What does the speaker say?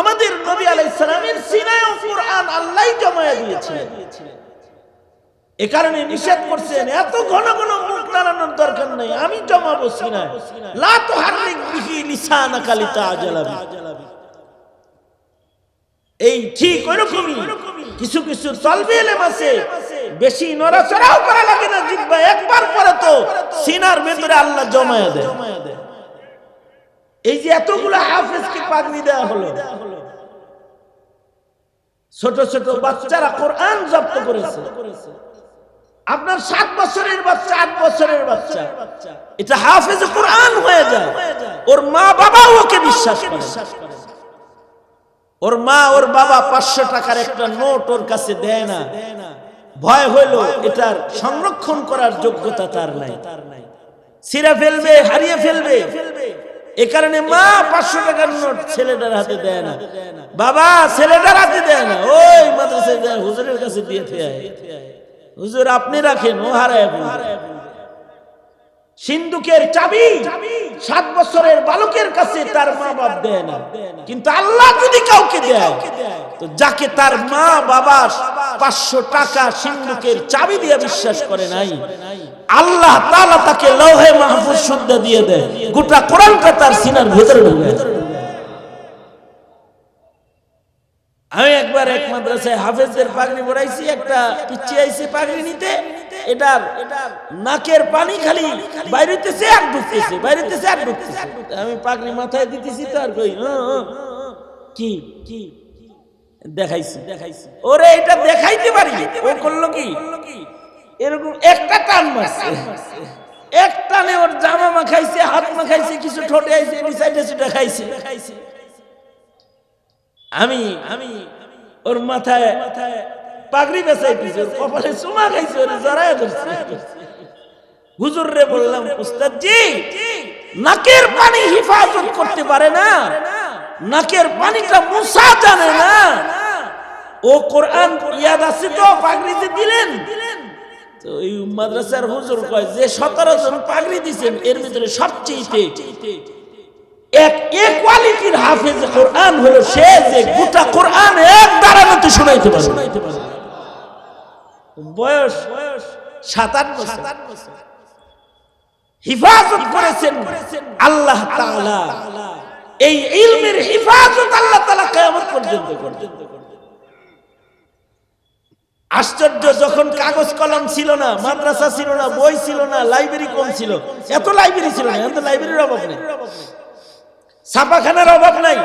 আমাদের নবী আলাইহিস সালামের সিনায় কোরআন আল্লাহ জমায়ে দিয়েছিলেন। এ কারণে নিষেধ করছেন, এত ঘন ঘন মুখ নাড়ানোর দরকার নেই, আমি জমাবো লা তুহাররিক বিহি লিসানাকা লিতাআজালা বিহি। এই ঠিক ওরকমই কিছু কিছু তলবি এলেম আছে, বেশি নড়াচড়াও করা লাগে না জিব্বা, একবার পরে তো সিনার ভেতরে আল্লাহ জমায়ে দেয়। এই যে এতগুলো হাফেজকে পাগড়ি দেওয়া হলো, ছোট ছোট বাচ্চারা কোরআন জব্দ করেছে। আপনার সাত বছরের বাচ্চা, আট বছরের বাচ্চা, এটা হাফেজ কোরআন হয়ে যায়। ওর মা বাবাও ওকে বিশ্বাস করে। ওর মা, ওর বাবা পাঁচশো টাকার একটা নোট ওর কাছে দেয় না। ভয় হইল, এটার সংরক্ষণ করার যোগ্যতা তার নাই। ছিঁড়ে ফেলবে, হারিয়ে ফেলবে। এ কারণে মা পাঁচশো টাকার নোট ছেলেটার হাতে দেয় না। বাবা, ছেলেটার হাতে দেয় না। ওই মাদ্রাসায় হুজুরের কাছে দিয়ে হুজুর, আপনি রাখেন, ও হারায় সিন্ধুকের চাবি সাত বছরের বালকের কাছে তার মা বাপ দেয় না। কিন্তু আল্লাহ যদি কাউকে দেয়, তো যাকে তার মা বাবা পাঁচশো টাকা সিন্ধুকের চাবি দিয়ে বিশ্বাস করে নাই আল্লাহ তাআলা তাকে লৌহে মাহফুজ শুদ্ধ দিয়ে দেয় গোটা কোরআনটা তার সিনার ভেতরে ঢুকে আমি একবার এক মাদ্রাসায় হাফেজদের পাগড়ি পড়াইছি একটা পিচ্ছি আইছে পাগড়ি নিতে এটার নাকের পানি খালি বাইরেতেছে আর ঢুকতেছে বাইরেতেছে আর ঢুকতেছে আমি পাগড়ি মাথায় দিতেছি তো আর কই হ্যাঁ, হ্যাঁ। কি কি দেখাইছি দেখাইছি ওরে এটা দেখাইতে পারি ও করল কি এরকম একটা টান মারছে। এক টানে ওর জামা মাখাইছে, হাত মাখাইছে, কিছু ঠোঁটে আইছে সাইডে সেটা খাইছে। আমি আমি ওর মাথায় মাথায় পাগড়ি বেসাই পিছে কপালে চুমা খাইছে, ওরে জড়ায় ধরছে। হুজুর রে বললাম উস্তাদ জি নাকের পানি হিফাজত করতে পারে না। নাকের পানিটা মুসা জানে না। ও কোরআন ইয়াদ আছে তো পাগড়ি যে দিলেন মাদ্রাসার হুজুর কয়, যে সতেরো জন পাগড়ি দিছেন এর ভিতরে সবচেয়ে বয়স বয়স সাত আট বছর। হিফাজত করেছেন আল্লাহ এই ইলমের হিফাজত আল্লাহ তাআলা কিয়ামত পর্যন্ত করবেন। আশ্চর্য, যখন কাগজ কলম ছিল না, মাদ্রাসা ছিল না, বই ছিল না লাইব্রেরি কম ছিল? এত লাইব্রেরি ছিল না, এত লাইব্রেরির অভাব নেই। ছাপাখানার অভাব নাই।